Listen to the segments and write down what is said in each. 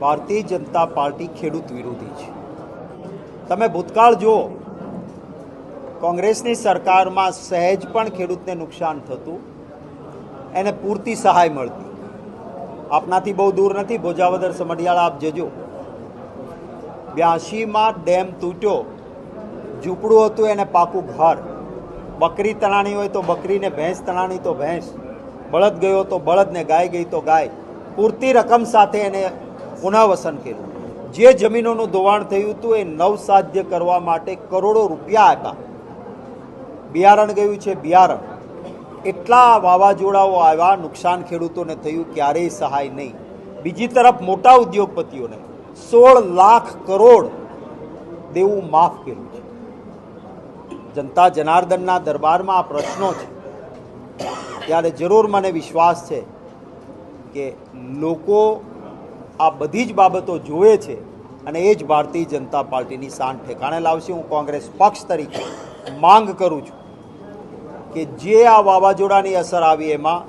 Bharatiya Janata party ખેડૂત વિરોધી છે. તમે ભૂતકાળ જુઓ. કોંગ્રેસની સરકારમાં સહેજ પણ ખેડૂતને નુકસાન થતું. એને પૂરતી સહાય મળતી. આપનાથી બહુ દૂર નથી. ભોજાવદર સમઢિયાળા આપ જજો. બ્યાસીમાં ડેમ તૂટ્યો. ઝૂંપડું હતું એને પાકું ઘર. બકરી તણાણી હોય તો બકરીને ભેંસ, તણાણી તો ભેંસ. બળદ ગયો તો બળદને ગાય, ગઈ તો ગાય. પૂરતી રકમ સાથે એને પુનઃવસન કર્યું. જે જમીનોનું ધોવાણ થયું હતું, એ નવસાધ્ય કરવા માટે કરોડો રૂપિયા આપ્યા. બિયારણ ગયું છે, બિયારણ. એટલા વાવાઝોડાઓ આવ્યા, નુકસાન ખેડૂતોને થયું ક્યારેય સહાય નહીં. બીજી તરફ મોટા ઉદ્યોગપતિઓને સોળ લાખ કરોડ દેવું માફ કર્યું છે. જનતા જનાર્દનના દરબારમાં આ પ્રશ્નો છે. ત્યારે જરૂર મને વિશ્વાસ છે કે લોકો આ બધી જ બાબતો જોવે છે અને એ જ ભારતીય જનતા પાર્ટીની શાન ઠેકાણે લાવશે. હું કોંગ્રેસ પક્ષ તરીકે માંગ કરું છું કે જે આ વાવાઝોડાની અસર આવી એમાં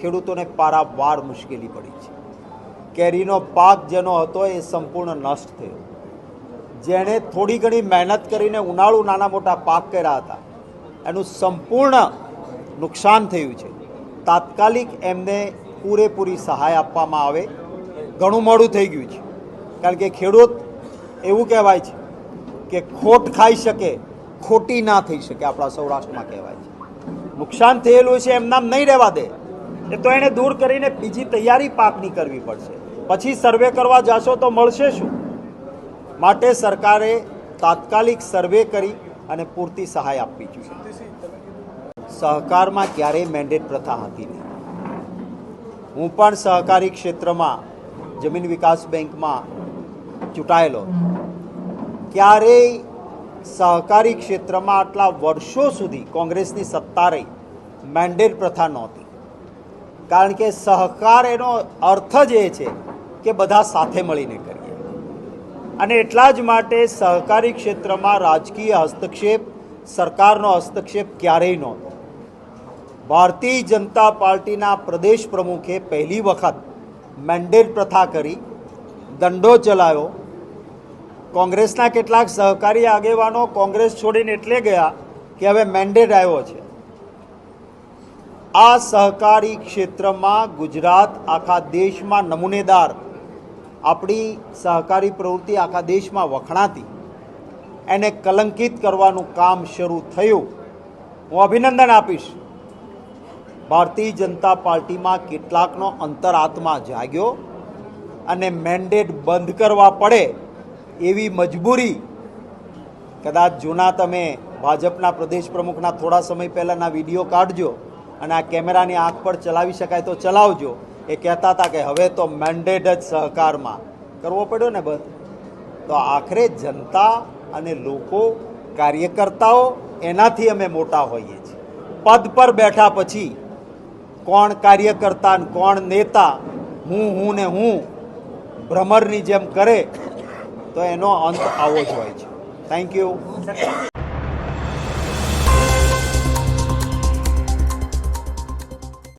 ખેડૂતોને પારાવાર મુશ્કેલી પડી છે. કેરીનો પાક જેનો હતો એ સંપૂર્ણ નષ્ટ થયો. જેણે થોડી ઘણી મહેનત કરીને ઉનાળુ નાના મોટા પાક કર્યા હતા. એનું સંપૂર્ણ નુકસાન થયું છે. તાત્કાલિક એમને પૂરેપૂરી સહાય આપવામાં આવે ઘણું મોડું થઈ ગયું છે. કારણ કે ખેડૂત એવું કહેવાય છે કે ખોટ ખાઈ શકે, ખોટી ના થઈ શકે, આપણા સૌરાષ્ટ્રમાં કહેવાય છે. નુકસાન થયેલું છે એમનામ નહીં રહેવા દે. એ તો એને દૂર કરીને બીજી તૈયારી પાકની કરવી પડશે. પછી સર્વે કરવા જશો તો મળશે શું? માટે સરકારે તાત્કાલિક સર્વે કરી અને પૂરતી સહાય આપવી જોઈએ. સહકારમાં ક્યારેય મેન્ડેટ પ્રથા હતી નહીં. હું પણ સહકારી ક્ષેત્રમાં જમીન વિકાસ બેંકમાં ચૂંટાયેલો. ક્યારેય સહકારી ક્ષેત્રમાં આટલા વર્ષો સુધી કોંગ્રેસની સત્તા રહી મેન્ડેટ પ્રથા નહોતી. કારણ કે સહકાર એનો અર્થ જ એ છે કે બધા સાથે મળીને કરીએ. અને એટલા જ માટે સહકારી ક્ષેત્રમાં રાજકીય હસ્તક્ષેપ, સરકારનો હસ્તક્ષેપ ક્યારેય નહોતો. ભારતીય જનતા પાર્ટીના પ્રદેશ પ્રમુખે પહેલી વખત મેન્ડેટ પ્રથા કરી, દંડો ચલાવ્યો. કોંગ્રેસના કેટલાક સહકારી આગેવાનો કોંગ્રેસ છોડીને એટલે ગયા કે હવે મેન્ડેટ આવ્યો છે. આ સહકારી ક્ષેત્રમાં ગુજરાત આખા દેશમાં નમૂનેદાર. આપણી સહકારી પ્રવૃત્તિ આખા દેશમાં વખણાતી. એને કલંકિત કરવાનું કામ શરૂ થયું. હું અભિનંદન આપીશ. ભારતીય જનતા પાર્ટીમાં કેટલાકનો અંતરાત્મા જાગ્યો અને મેન્ડેટ બંધ કરવા પડે એવી મજબૂરી. કદાચ જૂના તમે ભાજપના પ્રદેશ પ્રમુખના થોડા સમય પહેલાંના વીડિયો કાઢજો અને આ કેમેરાની આંખ પર ચલાવી શકાય તો ચલાવજો. એ કહેતા હતા કે હવે તો મેન્ડેટ જ સહકારમાં. કરવો પડ્યો ને બંધ? તો આખરે જનતા અને લોકો, કાર્યકર્તાઓ એનાથી અમે મોટા હોઈએ છીએ. પદ પર બેઠા પછી કોણ કાર્યકર્તા કોણ નેતા, હું હું ને હું ભ્રમરની જેમ કરે, તો એનો અંત આવો જ હોય છે. Thank you